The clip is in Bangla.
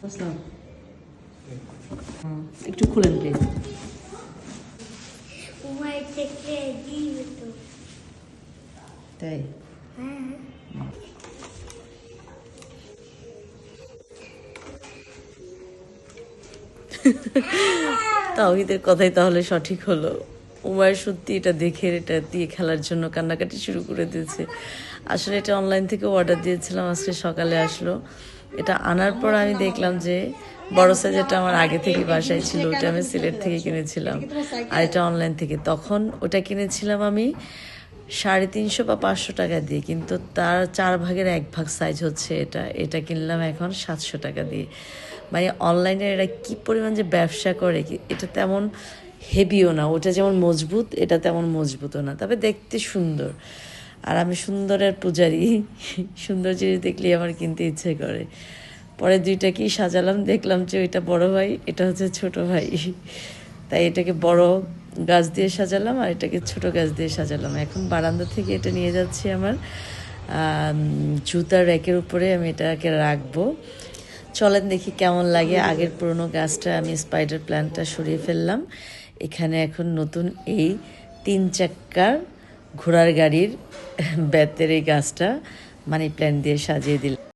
বুঝলাম একটু খুলেন প্লিজ উমায় তাই? হ্যাঁ। তাওহিদের কথাই তাহলে সঠিক হলো। উমার সত্যি এটা দেখে এটা দিয়ে খেলার জন্য কান্নাকাটি শুরু করে দিয়েছে। আসলে এটা অনলাইন থেকে অর্ডার দিয়েছিলাম আজকে সকালে আসলো। এটা আনার পর আমি দেখলাম যে বড় সাইজেরটা আমার আগে থেকে বাসায় ছিল, ওটা আমি সিলেট থেকে কিনেছিলাম। আর এটা অনলাইন থেকে। তখন ওটা কিনেছিলাম আমি সাড়ে তিনশো বা পাঁচশো টাকা দিয়ে, কিন্তু তার চার ভাগের এক ভাগ সাইজ হচ্ছে এটা। এটা কিনলাম এখন সাতশো টাকা দিয়ে। মানে অনলাইনে এরা কি পরিমাণ যে ব্যবসা করে এটা তেমন হেভিও না। ওটা যেমন মজবুত, এটা তেমন মজবুতও না। তবে দেখতে সুন্দর। আর আমি সুন্দরের পূজারি। সুন্দর জিনিস দেখলেই আমার কিনতে ইচ্ছে করে। পরে দুইটা কি সাজালাম দেখলাম যে ওইটা বড় ভাই এটা হচ্ছে ছোট ভাই। তাই এটাকে বড় গাছ দিয়ে সাজালাম আর এটাকে ছোট গাছ দিয়ে সাজালাম। এখন বারান্দা থেকে এটা নিয়ে যাচ্ছি আমার। আম, জুতার র্যাকের উপরে আমি এটাকে রাখব। চলেন দেখি কেমন লাগে। আগের পুরনো গাছটা আমি স্পাইডার প্ল্যান্টটা সরিয়ে ফেললাম। এখানে এখন নতুন এই তিন চাক্কার ঘোড়ার গাড়ির বেতের এই গাছটা মানি প্ল্যান্ট দিয়ে সাজিয়ে দিলাম